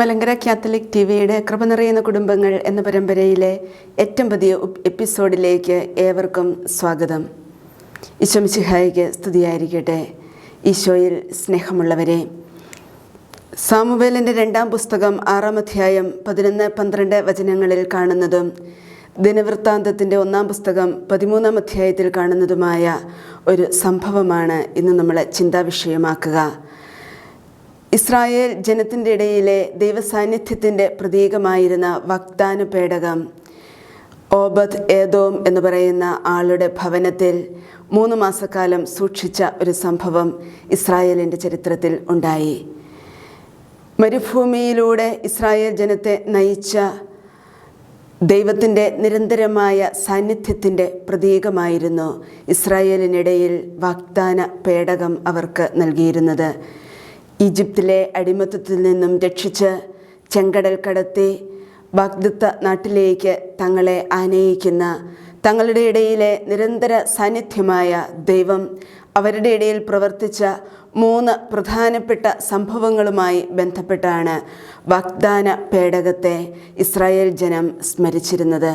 Malankara Catholic T വിയുടെ കൃപ നിറയുന്ന കുടുംബങ്ങൾ എന്ന പരമ്പരയിലെ ഏറ്റവും പുതിയ എപ്പിസോഡിലേക്ക് ഏവർക്കും സ്വാഗതം. ഈശോമിശിഹായിക്ക് സ്തുതിയായിരിക്കട്ടെ. ഈശോയിൽ സ്നേഹമുള്ളവരെ സാമുവേലിന്റെ രണ്ടാം പുസ്തകം ആറാം അധ്യായം പതിനൊന്ന് പന്ത്രണ്ട് വചനങ്ങളിൽ കാണുന്നതും ദിനവൃത്താന്തത്തിന്റെ ഒന്നാം പുസ്തകം പതിമൂന്നാം അധ്യായത്തിൽ കാണുന്നതുമായ ഒരു സംഭവമാണ് ഇന്ന് നമ്മളെ ചിന്താവിഷയമാക്കുക. ഇസ്രായേൽ ജനത്തിന്റെ ഇടയിലെ ദൈവസാന്നിധ്യത്തിന്റെ പ്രതീകമായിരുന്ന വക്താന പേടകം ഓബദ് ഏതോം എന്ന് പറയുന്ന ആളുടെ ഭവനത്തിൽ മൂന്ന് മാസക്കാലം സൂക്ഷിച്ച ഒരു സംഭവം ഇസ്രായേലിന്റെ ചരിത്രത്തിൽ ഉണ്ടായി. മരുഭൂമിയിലൂടെ ഇസ്രായേൽ ജനത്തെ നയിച്ച ദൈവത്തിന്റെ നിരന്തരമായ സാന്നിധ്യത്തിന്റെ പ്രതീകമായിരുന്നു ഇസ്രായേലിനിടയിൽ വാഗ്ദാന പേടകം അവർക്ക് നൽകിയിരുന്നത്. ഈജിപ്തിലെ അടിമത്തത്തിൽ നിന്നും രക്ഷിച്ച് ചെങ്കടൽ കടത്തി ബാഗ്ദത്ത നാട്ടിലേക്ക് തങ്ങളെ ആനയിക്കുന്ന തങ്ങളുടെ ഇടയിലെ നിരന്തര സാന്നിധ്യമായ ദൈവം അവരുടെ ഇടയിൽ പ്രവർത്തിച്ച മൂന്ന് പ്രധാനപ്പെട്ട സംഭവങ്ങളുമായി ബന്ധപ്പെട്ടാണ് വാഗ്ദാന പേടകത്തെ ഇസ്രായേൽ ജനം സ്മരിച്ചിരുന്നത്.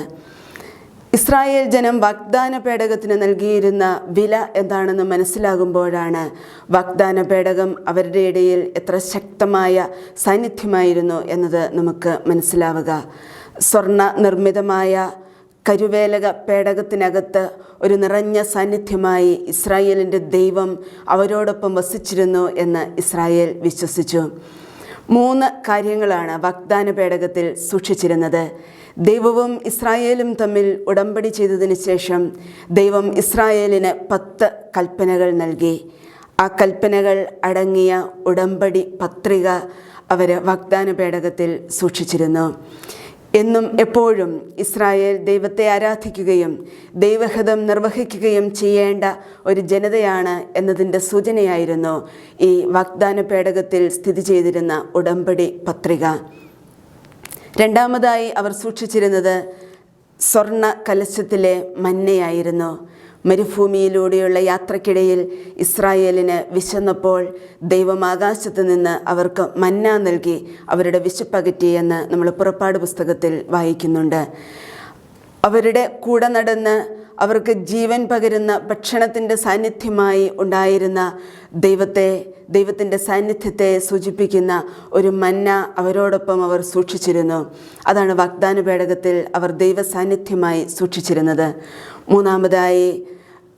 ഇസ്രായേൽ ജനം വാഗ്ദാന പേടകത്തിന് നൽകിയിരുന്ന വില എന്താണെന്ന് മനസ്സിലാകുമ്പോഴാണ് വാഗ്ദാന പേടകം അവരുടെ ഇടയിൽ എത്ര ശക്തമായ സാന്നിധ്യമായിരുന്നു എന്നത് നമുക്ക് മനസ്സിലാവുക. സ്വർണ നിർമ്മിതമായ കരുവേലക പേടകത്തിനകത്ത് ഒരു നിറഞ്ഞ സാന്നിധ്യമായി ഇസ്രായേലിന്റെ ദൈവം അവരോടൊപ്പം വസിച്ചിരുന്നു എന്ന് ഇസ്രായേൽ വിശ്വസിച്ചു. മൂന്ന് കാര്യങ്ങളാണ് വാഗ്ദാന പേടകത്തിൽ സൂക്ഷിച്ചിരുന്നത്. ദൈവവും ഇസ്രായേലും തമ്മിൽ ഉടമ്പടി ചെയ്തതിന് ശേഷം ദൈവം ഇസ്രായേലിന് പത്ത് കൽപ്പനകൾ നൽകി. ആ കൽപ്പനകൾ അടങ്ങിയ ഉടമ്പടി പത്രിക അവർ വാഗ്ദാന പേടകത്തിൽ സൂക്ഷിച്ചിരുന്നു. എന്നും എപ്പോഴും ഇസ്രായേൽ ദൈവത്തെ ആരാധിക്കുകയും ദൈവഹിതം നിർവഹിക്കുകയും ചെയ്യേണ്ട ഒരു ജനതയാണ് എന്നതിന്റെ സൂചനയായിരുന്നു ഈ വാഗ്ദാന പേടകത്തിൽ സ്ഥിതി ചെയ്തിരുന്ന ഉടമ്പടി പത്രിക. രണ്ടാമതായി അവർ സൂക്ഷിച്ചിരുന്നത് സ്വർണ കലശത്തിലെ മന്നയായിരുന്നു മരുഭൂമിയിലൂടെയുള്ള യാത്രക്കിടയിൽ ഇസ്രായേലിന് വിശന്നപ്പോൾ ദൈവം ആകാശത്ത് നിന്ന് അവർക്ക് മന്ന നൽകി അവരുടെ വിശപ്പകറ്റിയെന്ന് നമ്മൾ പുറപ്പാട് പുസ്തകത്തിൽ വായിക്കുന്നുണ്ട്. അവരുടെ കൂടെ നടന്ന് അവർക്ക് ജീവൻ പകരുന്ന ഭക്ഷണത്തിന്റെ സാന്നിധ്യമായി ഉണ്ടായിരുന്ന ദൈവത്തെ ദൈവത്തിന്റെ സാന്നിധ്യത്തെ സൂചിപ്പിക്കുന്ന ഒരു മന്ന അവരോടൊപ്പം അവർ സൂക്ഷിച്ചിരുന്നു. അതാണ് വാഗ്ദാന പേടകത്തിൽ അവർ ദൈവ സാന്നിധ്യമായി സൂക്ഷിച്ചിരുന്നത്. മൂന്നാമതായി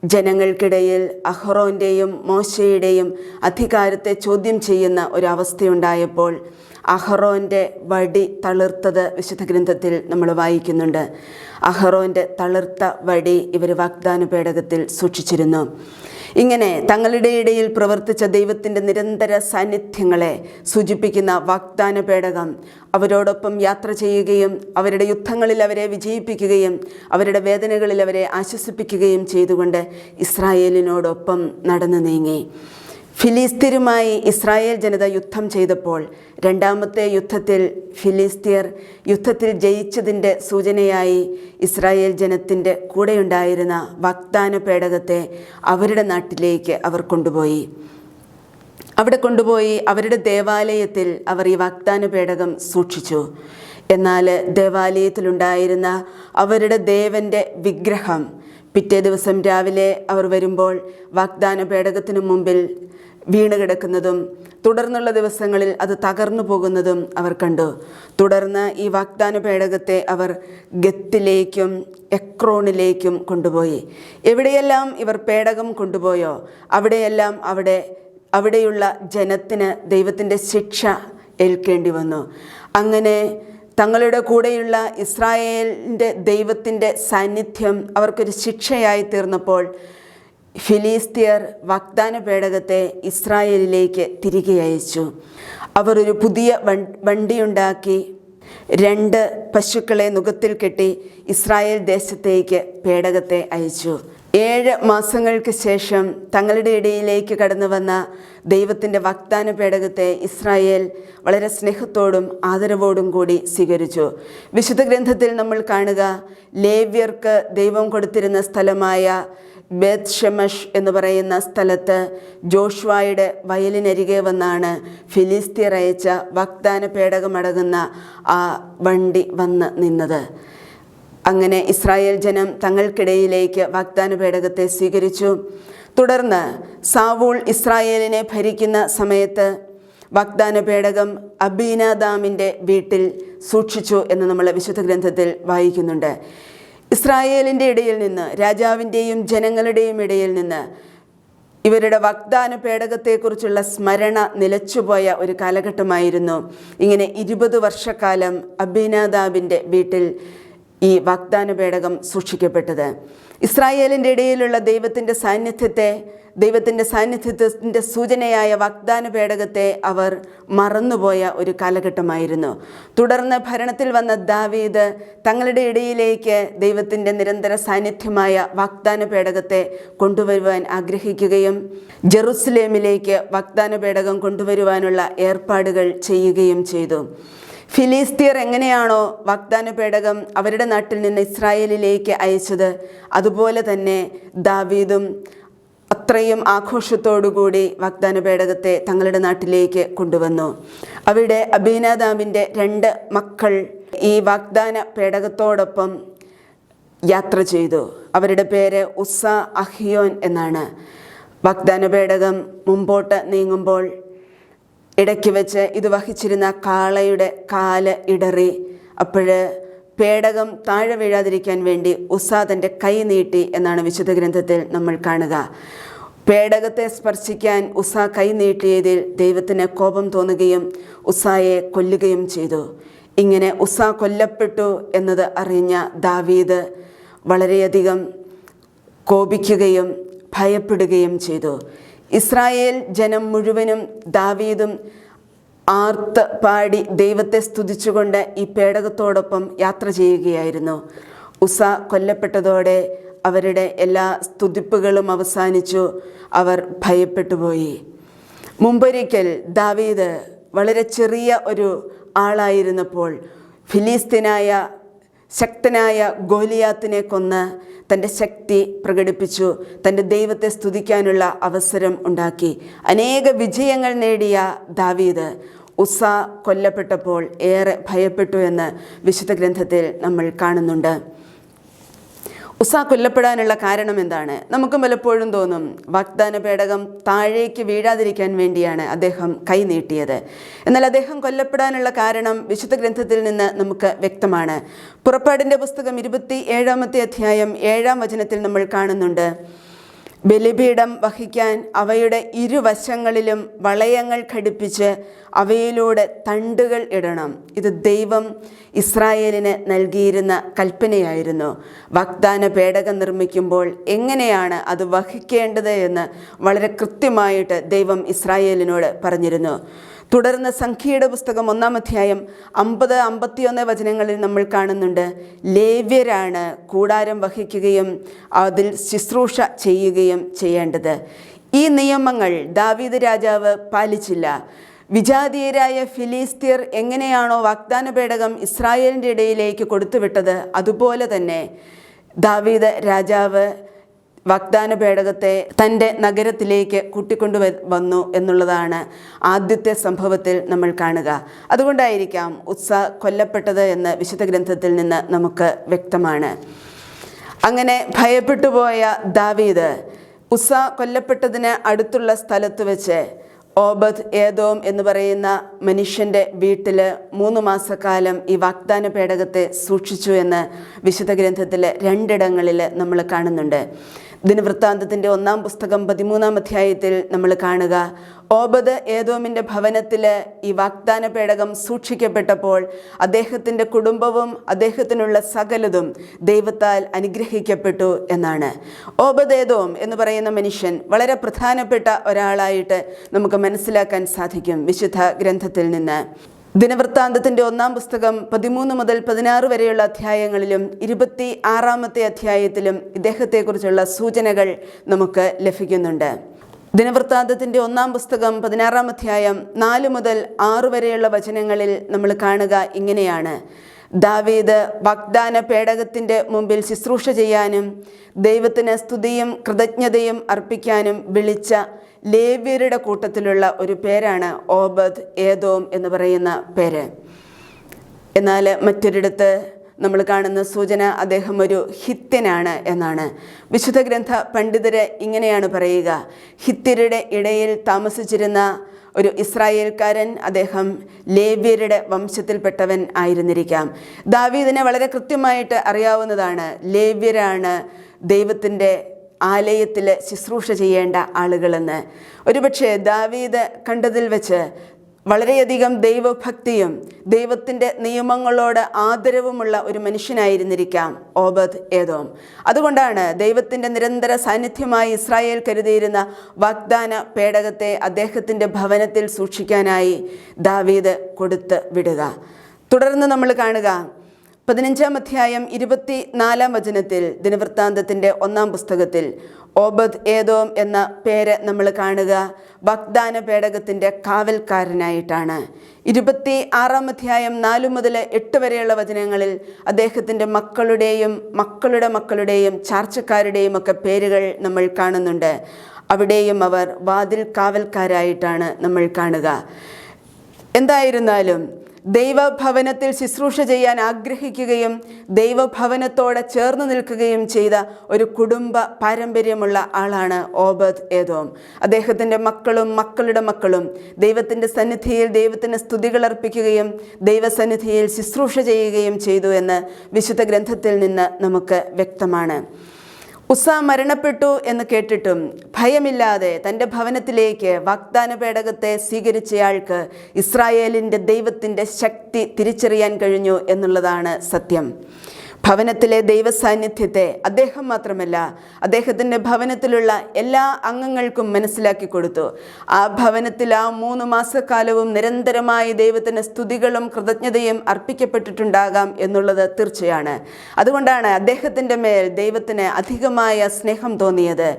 ജനങ്ങൾക്കിടയിൽ അഹ്റോന്റെയും മോശയുടെയും അധികാരത്തെ ചോദ്യം ചെയ്യുന്ന ഒരവസ്ഥയുണ്ടായപ്പോൾ അഹ്റോന്റെ വടി തളിർത്തത് വിശുദ്ധ ഗ്രന്ഥത്തിൽ നമ്മൾ വായിക്കുന്നുണ്ട്. അഹറോന്റെ തളിർത്ത വടി ഇവർ വാഗ്ദാന പേടകത്തിൽ സൂക്ഷിച്ചിരുന്നു. ഇങ്ങനെ തങ്ങളുടെ ഇടയിൽ പ്രവർത്തിച്ച ദൈവത്തിന്റെ നിരന്തര സാന്നിധ്യങ്ങളെ സൂചിപ്പിക്കുന്ന വാഗ്ദാന പേടകം അവരോടൊപ്പം യാത്ര ചെയ്യുകയും അവരുടെ യുദ്ധങ്ങളിൽ അവരെ വിജയിപ്പിക്കുകയും അവരുടെ വേദനകളിൽ അവരെ ആശ്വസിപ്പിക്കുകയും ചെയ്തുകൊണ്ട് ഇസ്രായേലിനോടൊപ്പം നടന്നു നീങ്ങി. ഫിലിസ്തീനുമായി ഇസ്രായേൽ ജനത യുദ്ധം ചെയ്തപ്പോൾ രണ്ടാമത്തെ യുദ്ധത്തിൽ ഫിലിസ്തീർ യുദ്ധത്തിൽ ജയിച്ചതിന്റെ സൂചനയായി ഇസ്രായേൽ ജനത്തിന്റെ കൂടെയുണ്ടായിരുന്ന വാഗ്ദാന പേടകത്തെ അവരുടെ നാട്ടിലേക്ക് അവർ കൊണ്ടുപോയി. അവിടെ കൊണ്ടുപോയി അവരുടെ ദേവാലയത്തിൽ അവർ ഈ വാഗ്ദാന പേടകം സൂക്ഷിച്ചു. എന്നാൽ ദേവാലയത്തിലുണ്ടായിരുന്ന അവരുടെ ദേവന്റെ വിഗ്രഹം പിറ്റേ ദിവസം രാവിലെ അവർ വരുമ്പോൾ വാഗ്ദാന പേടകത്തിനു മുമ്പിൽ വീണ് കിടക്കുന്നതും തുടർന്നുള്ള ദിവസങ്ങളിൽ അത് തകർന്നു പോകുന്നതും അവർ കണ്ടു. തുടർന്ന് ഈ വാഗ്ദാന പേടകത്തെ അവർ ഗത്തിലേക്കും എക്രോണിലേക്കും കൊണ്ടുപോയി. എവിടെയെല്ലാം ഇവർ പേടകം കൊണ്ടുപോയോ അവിടെയെല്ലാം അവിടെ അവിടെയുള്ള ജനത്തിന് ദൈവത്തിന്റെ ശിക്ഷ ഏൽക്കേണ്ടി വന്നു. അങ്ങനെ തങ്ങളുടെ കൂടെയുള്ള ഇസ്രായേലിന്റെ ദൈവത്തിന്റെ സാന്നിധ്യം അവർക്കൊരു ശിക്ഷയായി തീർന്നപ്പോൾ ഫിലിസ്തീയർ വാഗ്ദാന പേടകത്തെ ഇസ്രായേലിലേക്ക് തിരികെ അയച്ചു. അവർ ഒരു പുതിയ വണ്ടിയുണ്ടാക്കി. രണ്ട് പശുക്കളെ നുഖത്തിൽ കെട്ടി ഇസ്രായേൽ ദേശത്തേക്ക് പേടകത്തെ അയച്ചു. ഏഴ് മാസങ്ങൾക്ക് ശേഷം തങ്ങളുടെ ഇടയിലേക്ക് കടന്നു വന്ന ദൈവത്തിന്റെ വാഗ്ദാന പേടകത്തെ ഇസ്രായേൽ വളരെ സ്നേഹത്തോടും ആദരവോടും കൂടി സ്വീകരിച്ചു. വിശുദ്ധ ഗ്രന്ഥത്തിൽ നമ്മൾ കാണുക ലേവ്യർക്ക് ദൈവം കൊടുത്തിരുന്ന സ്ഥലമായ ബേത് ഷെമഷ് എന്ന് പറയുന്ന സ്ഥലത്ത് ജോഷ്വായുടെ വയലിനരികെ വന്നാണ് ഫിലിസ്തീർ അയച്ച വാഗ്ദാന പേടകമടങ്ങുന്ന ആ വണ്ടി വന്ന് നിന്നത്. അങ്ങനെ ഇസ്രായേൽ ജനം തങ്ങൾക്കിടയിലേക്ക് വാഗ്ദാന പേടകത്തെ സ്വീകരിച്ചു. തുടർന്ന് സാവൂൾ ഇസ്രായേലിനെ ഭരിക്കുന്ന സമയത്ത് വാഗ്ദാന പേടകം അബീനാദാമിന്റെ വീട്ടിൽ സൂക്ഷിച്ചു എന്ന് നമ്മൾ വിശുദ്ധ ഗ്രന്ഥത്തിൽ വായിക്കുന്നുണ്ട്. ഇസ്രായേലിന്റെ ഇടയിൽ നിന്ന് രാജാവിന്റെയും ജനങ്ങളുടെയും ഇടയിൽ നിന്ന് ഇവരുടെ വാഗ്ദാന പേടകത്തെക്കുറിച്ചുള്ള സ്മരണ നിലച്ചുപോയ ഒരു കാലഘട്ടമായിരുന്നു. ഇങ്ങനെ ഇരുപത് വർഷക്കാലം അബിനാദാബിന്റെ വീട്ടിൽ ഈ വാഗ്ദാന പേടകം സൂക്ഷിക്കപ്പെട്ടത്. ഇസ്രായേലിന്റെ ഇടയിലുള്ള ദൈവത്തിന്റെ സാന്നിധ്യത്തെ ദൈവത്തിന്റെ സാന്നിധ്യത്തിന്റെ സൂചനയായ വാഗ്ദാന പേടകത്തെ അവർ മറന്നുപോയ ഒരു കാലഘട്ടമായിരുന്നു. തുടർന്ന് ഭരണത്തിൽ വന്ന ദാവീദ് തങ്ങളുടെ ഇടയിലേക്ക് ദൈവത്തിന്റെ നിരന്തര സാന്നിധ്യമായ വാഗ്ദാന പേടകത്തെ കൊണ്ടുവരുവാൻ ആഗ്രഹിക്കുകയും ജെറുസലേമിലേക്ക് വാഗ്ദാന പേടകം കൊണ്ടുവരുവാനുള്ള ഏർപ്പാടുകൾ ചെയ്യുകയും ചെയ്തു. ഫിലിസ്തീർ എങ്ങനെയാണോ വാഗ്ദാന പേടകം അവരുടെ നാട്ടിൽ നിന്ന് ഇസ്രായേലിലേക്ക് അയച്ചത്? അതുപോലെ തന്നെ ദാവീദും അത്രയും ആഘോഷത്തോടുകൂടി വാഗ്ദാന പേടകത്തെ തങ്ങളുടെ നാട്ടിലേക്ക് കൊണ്ടുവന്നു. അവിടെ അബീനാദാമിന്റെ രണ്ട് മക്കൾ ഈ വാഗ്ദാന പേടകത്തോടൊപ്പം യാത്ര ചെയ്തു. അവരുടെ പേര് ഉസ അഹിയോൻ എന്നാണ്. വാഗ്ദാന പേടകം മുമ്പോട്ട് നീങ്ങുമ്പോൾ ഇടയ്ക്ക് വെച്ച് ഇത് വഹിച്ചിരുന്ന കാളയുടെ കാൽ ഇടറി. അപ്പോഴ് പേടകം താഴെ വീഴാതിരിക്കാൻ വേണ്ടി ഉസാദന്റെ കൈ നീട്ടി എന്നാണ് വിശുദ്ധ ഗ്രന്ഥത്തിൽ നമ്മൾ കാണുക. പേടകത്തെ സ്പർശിക്കാൻ ഉസ കൈ നീട്ടിയതിൽ ദൈവത്തിന് കോപം തോന്നുകയും ഉസായെ കൊല്ലുകയും ചെയ്തു. ഇങ്ങനെ ഉസ കൊല്ലപ്പെട്ടു എന്നത് അറിഞ്ഞ ദാവീദ് വളരെയധികം കോപിക്കുകയും ഭയപ്പെടുകയും ചെയ്തു. ഇസ്രായേൽ ജനം മുഴുവനും ദാവീദും ആർത്ത് പാടി ദൈവത്തെ സ്തുതിച്ചുകൊണ്ട് ഈ പേടകത്തോടൊപ്പം യാത്ര ചെയ്യുകയായിരുന്നു. ഉസ കൊല്ലപ്പെട്ടതോടെ അവരുടെ എല്ലാ സ്തുതിപ്പുകളും അവസാനിച്ചു. അവർ ഭയപ്പെട്ടുപോയി. മുമ്പൊരിക്കൽ ദാവീദ് വളരെ ചെറിയ ഒരു ആളായിരുന്നപ്പോൾ ഫിലിസ്തീനായ ശക്തനായ ഗോലിയാത്തിനെ കൊന്ന് തന്റെ ശക്തി പ്രകടിപ്പിച്ചു തന്റെ ദൈവത്തെ സ്തുതിക്കാനുള്ള അവസരം ഉണ്ടാക്കി. അനേക വിജയങ്ങൾ നേടിയ ദാവീദ് ഉസ കൊല്ലപ്പെട്ടപ്പോൾ ഏറെ ഭയപ്പെട്ടു എന്ന് വിശുദ്ധ ഗ്രന്ഥത്തിൽ നമ്മൾ കാണുന്നുണ്ട്. ഉസ കൊല്ലപ്പെടാനുള്ള കാരണം എന്താണ്? നമുക്കും പലപ്പോഴും തോന്നും വാഗ്ദാന പേടകം താഴേക്ക് വീഴാതിരിക്കാൻ വേണ്ടിയാണ് അദ്ദേഹം കൈ നീട്ടിയത്. എന്നാൽ അദ്ദേഹം കൊല്ലപ്പെടാനുള്ള കാരണം വിശുദ്ധ ഗ്രന്ഥത്തിൽ നിന്ന് നമുക്ക് വ്യക്തമാണ്. പുറപ്പാടിന്റെ പുസ്തകം ഇരുപത്തി ഏഴാമത്തെ അധ്യായം ഏഴാം വചനത്തിൽ നമ്മൾ കാണുന്നുണ്ട്. ബലിപീഠം വഹിക്കാൻ അവയുടെ ഇരുവശങ്ങളിലും വളയങ്ങൾ ഘടിപ്പിച്ച് അവയിലൂടെ തണ്ടുകൾ ഇടണം. ഇത് ദൈവം ഇസ്രായേലിന് നൽകിയിരുന്ന കൽപ്പനയായിരുന്നു. വാഗ്ദാന പേടകം നിർമ്മിക്കുമ്പോൾ എങ്ങനെയാണ് അത് വഹിക്കേണ്ടത് എന്ന് വളരെ കൃത്യമായിട്ട് ദൈവം ഇസ്രായേലിനോട് പറഞ്ഞിരുന്നു. തുടർന്ന് സംഖ്യയുടെ പുസ്തകം ഒന്നാം അധ്യായം അമ്പത് അമ്പത്തിയൊന്ന് വചനങ്ങളിൽ നമ്മൾ കാണുന്നുണ്ട് ലേവ്യരാണ് കൂടാരം വഹിക്കുകയും അതിൽ ശുശ്രൂഷ ചെയ്യുകയും ചെയ്യേണ്ടത്. ഈ നിയമങ്ങൾ ദാവീദ് രാജാവ് പാലിച്ചില്ല. വിജാതീയരായ ഫിലിസ്തീർ എങ്ങനെയാണോ വാഗ്ദാന പേടകം ഇസ്രായേലിന്റെ ഇടയിലേക്ക് കൊടുത്തുവിട്ടത് അതുപോലെ തന്നെ ദാവീദ് രാജാവ് വാഗ്ദാന പേടകത്തെ തന്റെ നഗരത്തിലേക്ക് കൂട്ടിക്കൊണ്ടു വന്നു എന്നുള്ളതാണ് ആദ്യത്തെ സംഭവത്തിൽ നമ്മൾ കാണുക. അതുകൊണ്ടായിരിക്കാം ഉത്സ കൊല്ലപ്പെട്ടത് എന്ന് വിശുദ്ധ ഗ്രന്ഥത്തിൽ നിന്ന് നമുക്ക് വ്യക്തമാണ്. അങ്ങനെ ഭയപ്പെട്ടുപോയ ദാവീദ് ഉസ കൊല്ലപ്പെട്ടതിന് അടുത്തുള്ള സ്ഥലത്ത് വെച്ച് ഓബദ് ഏതോം എന്ന് പറയുന്ന മനുഷ്യന്റെ വീട്ടിൽ മൂന്ന് മാസക്കാലം ഈ വാഗ്ദാന പേടകത്തെ സൂക്ഷിച്ചു എന്ന് വിശുദ്ധ ഗ്രന്ഥത്തിൽ രണ്ടിടങ്ങളിൽ നമ്മൾ കാണുന്നുണ്ട്. ദിനവൃത്താന്തത്തിന്റെ ഒന്നാം പുസ്തകം പതിമൂന്നാം അധ്യായത്തിൽ നമ്മൾ കാണുക. ഓബദ് ഏതോമിന്റെ ഭവനത്തിൽ ഈ വാഗ്ദാന പേടകം സൂക്ഷിക്കപ്പെട്ടപ്പോൾ അദ്ദേഹത്തിന്റെ കുടുംബവും അദ്ദേഹത്തിനുള്ള സകലതും ദൈവത്താൽ അനുഗ്രഹിക്കപ്പെട്ടു എന്നാണ്. ഓബദ് ഏതോം എന്ന് പറയുന്ന മനുഷ്യൻ വളരെ പ്രധാനപ്പെട്ട ഒരാളായിട്ട് നമുക്ക് മനസ്സിലാക്കാൻ സാധിക്കും വിശുദ്ധ ഗ്രന്ഥത്തിൽ നിന്ന്. ദിനവൃത്താന്തത്തിന്റെ ഒന്നാം പുസ്തകം പതിമൂന്ന് മുതൽ പതിനാറ് വരെയുള്ള അധ്യായങ്ങളിലും ഇരുപത്തി ആറാമത്തെ അധ്യായത്തിലും ഇദ്ദേഹത്തെക്കുറിച്ചുള്ള സൂചനകൾ നമുക്ക് ലഭിക്കുന്നുണ്ട്. ദിനവൃത്താന്തത്തിന്റെ ഒന്നാം പുസ്തകം പതിനാറാം അധ്യായം നാല് മുതൽ ആറ് വരെയുള്ള വചനങ്ങളിൽ നമ്മൾ കാണുക ഇങ്ങനെയാണ്. ദാവീദ് വാഗ്ദാന പേടകത്തിന്റെ മുമ്പിൽ ശുശ്രൂഷ ചെയ്യാനും ദൈവത്തിന് സ്തുതിയും കൃതജ്ഞതയും അർപ്പിക്കാനും വിളിച്ച ലേവ്യരുടെ കൂട്ടത്തിലുള്ള ഒരു പേരാണ് ഓബദ് ഏതോം എന്ന് പറയുന്ന പേര്. എന്നാൽ മറ്റൊരിടത്ത് നമ്മൾ കാണുന്ന സൂചന അദ്ദേഹം ഒരു ഹിത്യനാണ് എന്നാണ്. വിശുദ്ധ ഗ്രന്ഥ പണ്ഡിതരെ ഇങ്ങനെയാണ് പറയുക. ഹിത്യരുടെ ഇടയിൽ താമസിച്ചിരുന്ന ഒരു ഇസ്രായേൽക്കാരൻ അദ്ദേഹം ലേവ്യരുടെ വംശത്തിൽപ്പെട്ടവൻ ആയിരുന്നിരിക്കാം. ദാവീദിനെ വളരെ കൃത്യമായിട്ട് അറിയാവുന്നതാണ് ലേവ്യരാണ് ദൈവത്തിന്റെ ആലയത്തിൽ ശുശ്രൂഷ ചെയ്യേണ്ട ആളുകളെന്ന്. ഒരുപക്ഷെ ദാവീദ് കണ്ടതിൽ വെച്ച് വളരെയധികം ദൈവഭക്തിയും ദൈവത്തിന്റെ നിയമങ്ങളോട് ആദരവുമുള്ള ഒരു മനുഷ്യനായിരുന്നിരിക്കാം ഓബദ് ഏതോം അതുകൊണ്ടാണ് ദൈവത്തിന്റെ നിരന്തര സാന്നിധ്യമായി ഇസ്രായേൽ കരുതിയിരുന്ന വാഗ്ദാന പേടകത്തെ അദ്ദേഹത്തിന്റെ ഭവനത്തിൽ സൂക്ഷിക്കാനായി ദാവീദ് കൊടുത്ത് വിടുക. തുടർന്ന് നമ്മൾ കാണുക പതിനഞ്ചാം അധ്യായം ഇരുപത്തി നാലാം വചനത്തിൽ ദിനവൃത്താന്തത്തിന്റെ ഒന്നാം പുസ്തകത്തിൽ ഓബദ് ഏതോം എന്ന പേര് നമ്മൾ കാണുക. വാഗ്ദാന പേടകത്തിന്റെ കാവൽക്കാരനായിട്ടാണ്. ഇരുപത്തി ആറാം അധ്യായം നാലു മുതൽ എട്ട് വരെയുള്ള വചനങ്ങളിൽ അദ്ദേഹത്തിന്റെ മക്കളുടെയും മക്കളുടെ മക്കളുടെയും ചാർച്ചക്കാരുടെയും ഒക്കെ പേരുകൾ നമ്മൾ കാണുന്നുണ്ട്. അവിടെയും അവർ വാതിൽ കാവൽക്കാരായിട്ടാണ് നമ്മൾ കാണുക. എന്തായിരുന്നാലും ദൈവഭവനത്തിൽ ശുശ്രൂഷ ചെയ്യാൻ ആഗ്രഹിക്കുകയും ദൈവഭവനത്തോടെ ചേർന്ന് നിൽക്കുകയും ചെയ്ത ഒരു കുടുംബ പാരമ്പര്യമുള്ള ആളാണ് ഓബദ് ഏതോം അദ്ദേഹത്തിന്റെ മക്കളും മക്കളുടെ മക്കളും ദൈവത്തിന്റെ സന്നിധിയിൽ ദൈവത്തിന് സ്തുതികൾ അർപ്പിക്കുകയും ദൈവസന്നിധിയിൽ ശുശ്രൂഷ ചെയ്യുകയും ചെയ്തു എന്ന് വിശുദ്ധ ഗ്രന്ഥത്തിൽ നിന്ന് നമുക്ക് വ്യക്തമാണ്. ഉസ മരണപ്പെട്ടു എന്ന് കേട്ടിട്ടും ഭയമില്ലാതെ തന്റെ ഭവനത്തിലേക്ക് വാഗ്ദാന പേടകത്തെ സ്വീകരിച്ചയാൾക്ക് ഇസ്രായേലിന്റെ ദൈവത്തിന്റെ ശക്തി തിരിച്ചറിയാൻ കഴിഞ്ഞു എന്നുള്ളതാണ് സത്യം. ഭവനത്തിലെ ദൈവസാന്നിധ്യത്തെ അദ്ദേഹം മാത്രമല്ല അദ്ദേഹത്തിന്റെ ഭവനത്തിലുള്ള എല്ലാ അംഗങ്ങൾക്കും മനസ്സിലാക്കി കൊടുത്തു. ആ ഭവനത്തിൽ ആ മൂന്ന് മാസക്കാലവും നിരന്തരമായി ദൈവത്തിന് സ്തുതികളും കൃതജ്ഞതയും അർപ്പിക്കപ്പെട്ടിട്ടുണ്ടാകാം എന്നുള്ളത് തീർച്ചയാണ്. അതുകൊണ്ടാണ് അദ്ദേഹത്തിന്റെ മേൽ ദൈവത്തിന് അധികമായ സ്നേഹം തോന്നിയത്.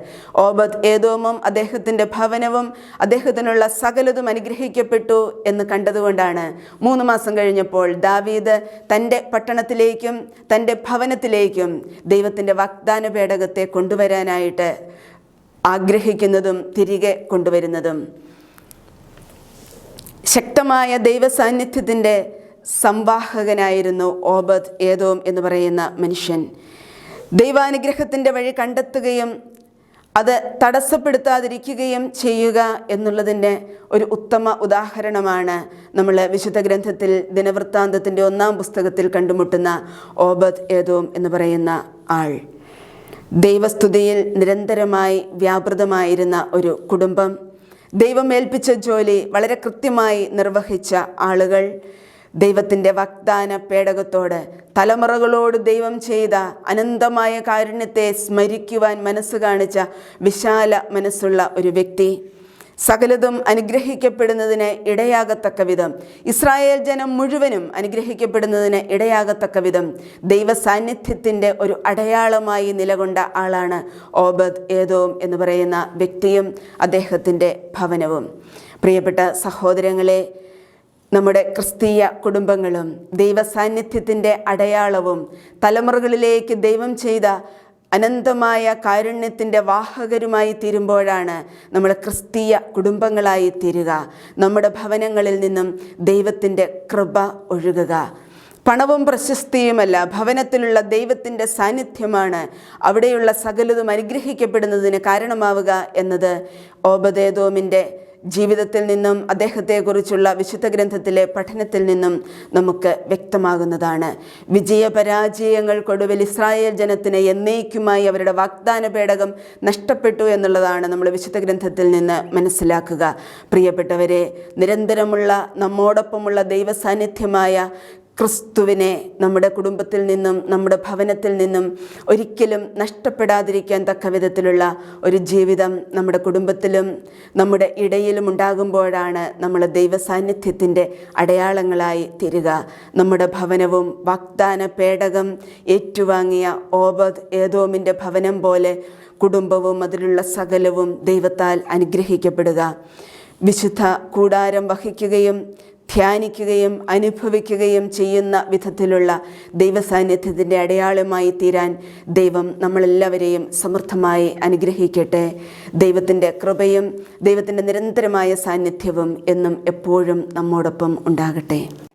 ഓബത് ഏതോമും അദ്ദേഹത്തിന്റെ ഭവനവും അദ്ദേഹത്തിനുള്ള സകലതും അനുഗ്രഹിക്കപ്പെട്ടു എന്ന് കണ്ടതുകൊണ്ടാണ് മൂന്ന് മാസം കഴിഞ്ഞപ്പോൾ ദാവീദ് തന്റെ പട്ടണത്തിലേക്കും തന്റെ ഭവനത്തിലേക്കും ദൈവത്തിന്റെ വാഗ്ദാന പേടകത്തെ കൊണ്ടുവരാനായിട്ട് ആഗ്രഹിക്കുന്നതും തിരികെ കൊണ്ടുവരുന്നതും. ശക്തമായ ദൈവസാന്നിധ്യത്തിന്റെ സംവാഹകനായിരുന്നു ഓബദ് ഏതോം എന്ന് പറയുന്ന മനുഷ്യൻ. ദൈവാനുഗ്രഹത്തിന്റെ വഴി കണ്ടെത്തുകയും അത് തടസ്സപ്പെടുത്താതിരിക്കുകയും ചെയ്യുക എന്നുള്ളതിന്റെ ഒരു ഉത്തമ ഉദാഹരണമാണ് നമ്മൾ വിശുദ്ധ ഗ്രന്ഥത്തിൽ ദിനവൃത്താന്തത്തിന്റെ ഒന്നാം പുസ്തകത്തിൽ കണ്ടുമുട്ടുന്ന ഓബദ് ഏതോം എന്ന് പറയുന്ന ആൾ. ദൈവസ്തുതിയിൽ നിരന്തരമായി വ്യാപൃതമായിരുന്ന ഒരു കുടുംബം ദൈവമേൽപ്പിച്ച ജോലി വളരെ കൃത്യമായി നിർവഹിച്ച ആളുകൾ ദൈവത്തിന്റെ വാഗ്ദാന പേടകത്തോട് തലമുറകളോട് ദൈവം ചെയ്ത അനന്തമായ കാരുണ്യത്തെ സ്മരിക്കുവാൻ മനസ്സ് കാണിച്ച വിശാല മനസ്സുള്ള ഒരു വ്യക്തി. സകലതും അനുഗ്രഹിക്കപ്പെടുന്നതിന് ഇടയാകത്തക്ക വിധം. ഇസ്രായേൽ ജനം മുഴുവനും അനുഗ്രഹിക്കപ്പെടുന്നതിന് ഇടയാകത്തക്ക വിധം. ദൈവ സാന്നിധ്യത്തിന്റെ ഒരു അടയാളമായി നിലകൊണ്ട ആളാണ് ഓബദ് ഏതോം എന്ന് പറയുന്ന വ്യക്തിയും അദ്ദേഹത്തിന്റെ ഭവനവും. പ്രിയപ്പെട്ട സഹോദരങ്ങളെ നമ്മുടെ ക്രിസ്തീയ കുടുംബങ്ങളും ദൈവ സാന്നിധ്യത്തിന്റെ അടയാളവും തലമുറകളിലേക്ക് ദൈവം ചെയ്ത അനന്തമായ കാരുണ്യത്തിന്റെ വാഹകരുമായി തീരുമ്പോഴാണ് നമ്മൾ ക്രിസ്തീയ കുടുംബങ്ങളായി തീരുക. നമ്മുടെ ഭവനങ്ങളിൽ നിന്നും ദൈവത്തിന്റെ കൃപ ഒഴുകുക. പണവും പ്രശസ്തിയുമല്ല ഭവനത്തിലുള്ള ദൈവത്തിന്റെ സാന്നിധ്യമാണ് അവിടെയുള്ള സകലതും അനുഗ്രഹിക്കപ്പെടുന്നതിന് കാരണമാവുക എന്നത് ഓബദേദോമിന്റെ ജീവിതത്തിൽ നിന്നും അദ്ദേഹത്തെക്കുറിച്ചുള്ള വിശുദ്ധ ഗ്രന്ഥത്തിലെ പഠനത്തിൽ നിന്നും നമുക്ക് വ്യക്തമാകുന്നതാണ്. വിജയപരാജയങ്ങൾക്കൊടുവിൽ ഇസ്രായേൽ ജനത്തിന് എന്നേക്കുമായി അവരുടെ വാഗ്ദാന പേടകം നഷ്ടപ്പെട്ടു എന്നുള്ളതാണ് നമ്മൾ വിശുദ്ധ ഗ്രന്ഥത്തിൽ നിന്ന് മനസ്സിലാക്കുക. പ്രിയപ്പെട്ടവരെ നിരന്തരമുള്ള നമ്മോടൊപ്പമുള്ള ദൈവസാന്നിധ്യമായ ക്രിസ്തുവിനെ നമ്മുടെ കുടുംബത്തിൽ നിന്നും നമ്മുടെ ഭവനത്തിൽ നിന്നും ഒരിക്കലും നഷ്ടപ്പെടാതിരിക്കാൻ തക്ക വിധത്തിലുള്ള ഒരു ജീവിതം നമ്മുടെ കുടുംബത്തിലും നമ്മുടെ ഇടയിലും ഉണ്ടാകുമ്പോഴാണ് നമ്മൾ ദൈവസാന്നിധ്യത്തിന്റെ അടയാളങ്ങളായി തീരുക. നമ്മുടെ ഭവനവും വാഗ്ദാന പേടകം ഏറ്റുവാങ്ങിയ ഓബദ് ഏതോമിന്റെ ഭവനം പോലെ കുടുംബവും അതിലുള്ള സകലവും ദൈവത്താൽ അനുഗ്രഹിക്കപ്പെടുക. വിശുദ്ധ കൂടാരം വഹിക്കുകയും ധ്യാനിക്കുകയും അനുഭവിക്കുകയും ചെയ്യുന്ന വിധത്തിലുള്ള ദൈവസാന്നിധ്യത്തിന്റെ അടയാളമായി തീരാൻ ദൈവം നമ്മളെല്ലാവരെയും സമൃദ്ധമായി അനുഗ്രഹിക്കട്ടെ. ദൈവത്തിന്റെ കൃപയും ദൈവത്തിന്റെ നിരന്തരമായ സാന്നിധ്യവും എന്നും എപ്പോഴും നമ്മോടൊപ്പം ഉണ്ടാകട്ടെ.